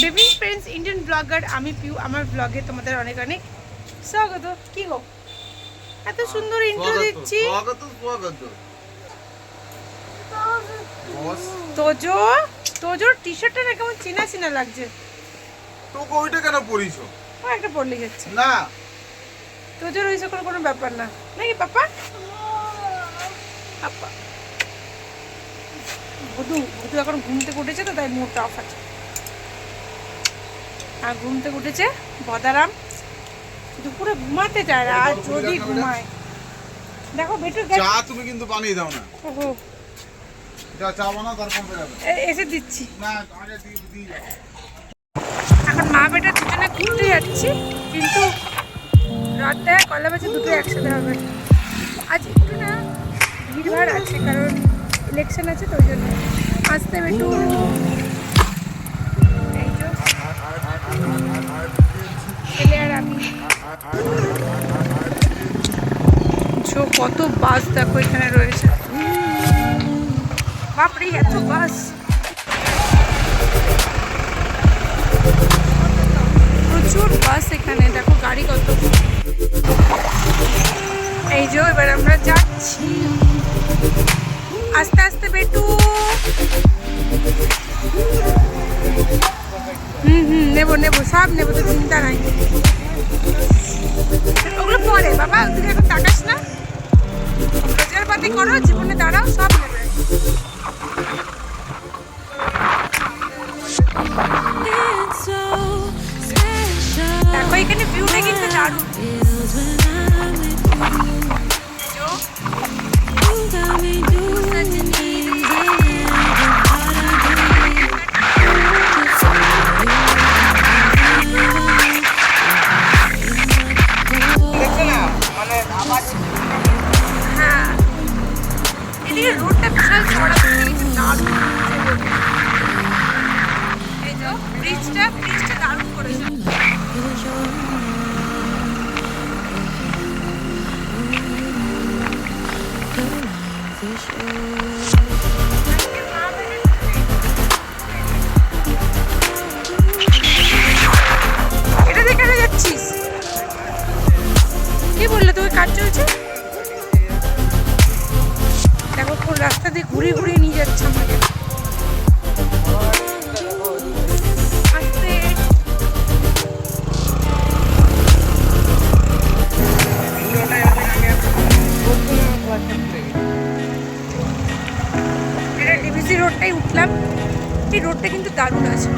Good evening friends Indian blogger আমি পিউ আমার ব্লগে তোমাদের অনেক অনেক স্বাগত। কি গো? এত সুন্দর ইন্ট্রো দিচ্ছি। স্বাগত স্বাগত। বস। তোজো তোজোর টি শার্টটা না কেমন চেনা চেনা লাগছে? তোকে ওইটা কেন পরিস ও একটা পড়লে যাচ্ছে না। তোজোর ওই সকল কোনো ব্যাপার না। নাকি পাপা? পাপা। ভুদু ভুদু এখন ঘুম থেকে উঠেছে তো তাই মুডটা অফ আছে। আর ঘুম থেকে উঠেছে বদারাম। দুপুরে ঘুমাতে চায় না আর যদি ঘুমায়। দেখো বেটু চা তুমি কিন্তু বানিয়ে দাও না। ওহো। যা চা বানাও তারপর বেরাবে এসে দিচ্ছি। না আগে দিয়ে যাও। এখন মা বেটা দুজনে ঘুরতে যাচ্ছি কিন্তু রাত কলা বাজে দুটো একসাথে হবে। আজ একটু না ভিড়ভাড় আছে কারণ ইলেকশন আছে তো ওই জন্য। আসতে একটু কত বাস দেখো এখানে রয়েছে। বাপরে, এত বাস। প্রচুর বাস এখানে, দেখো গাড়ি কত। এই যে, এবার আমরা যাচ্ছি। আস্তে আস্তে, বেটু। হুম হুম নেব নেব সব নেব তো চিন্তা নাই। ওগুলো পরে বাবা ওদিকে এখন তাকাস না। রোজগার পাতি করো জীবনে দাঁড়াও সব নেবে। দেখো এখানে ভিউটা কিন্তু দারুণ। Got me doing এদিকে রোডটা বিশাল এই ব্রিজটা ব্রিজটা দারুণ করেছে এটা দেখে যাচ্ছিস। কি বললে তোকে? কাজ চলছে? দেখো রাস্তা দিয়ে ঘুরে ঘুরে নিয়ে যাচ্ছে আমাকে এটা রোডটাই উঠলাম। এই রোডটা কিন্তু দারুণ আছে।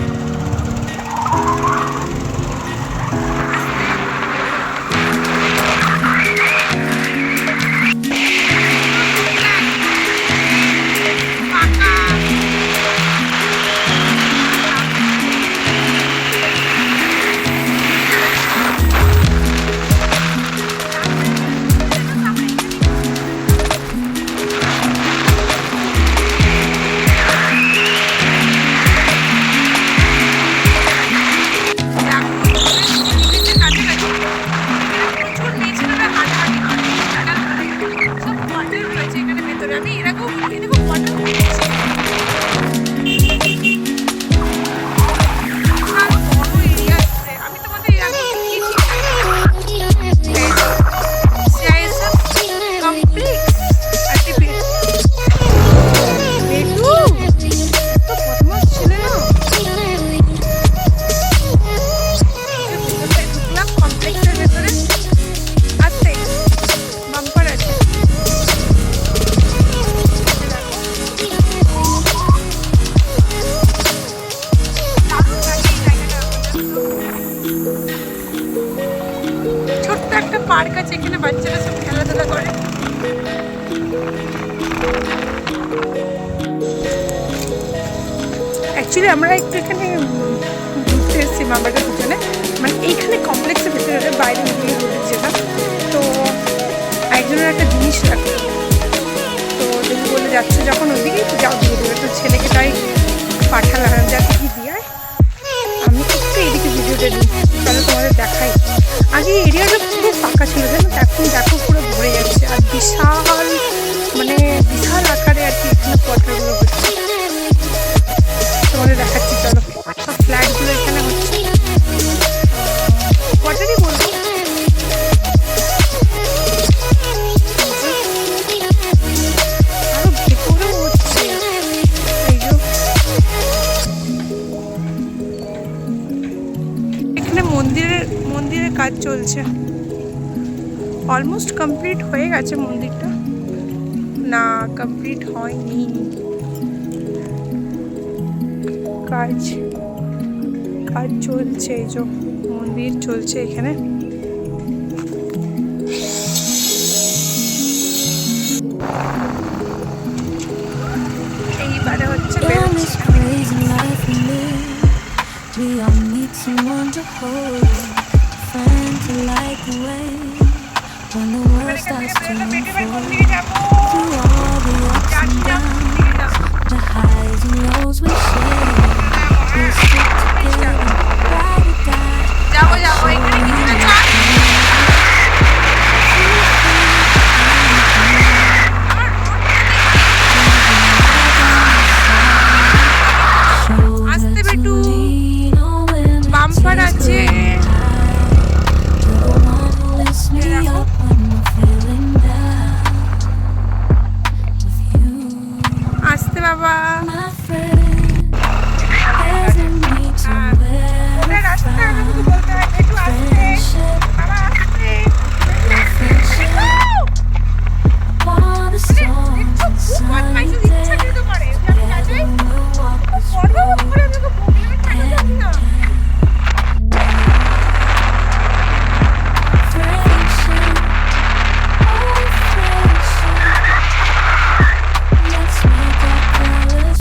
পার্ক আছে এখানে বাচ্চারা সব খেলাধুলা করে। অ্যাকচুয়ালি আমরা একটু এখানে ঘুরতে এসেছি মামাটা দুজনে মানে এইখানে কমপ্লেক্সের ভেতরে বাইরে গিয়ে ঘুরছিলাম তো একজনের একটা জিনিস লাগতো তো দেখি বলে যাচ্ছে যখন ওইদিকে তো যাও তো ছেলেকে তাই পাঠালাম। যাতে কাজ চলছে। অলমোস্ট কমপ্লিট হয়ে গেছে মন্দিরটা। না কমপ্লিট হয়নি। কাজ কাজ চলছে এই যে মন্দির চলছে এখানে। এইবারে হচ্ছে we all need someone to hold, friend to light the way. When the world starts to unfold, through all the ups and downs, the highs and lows we share, we stick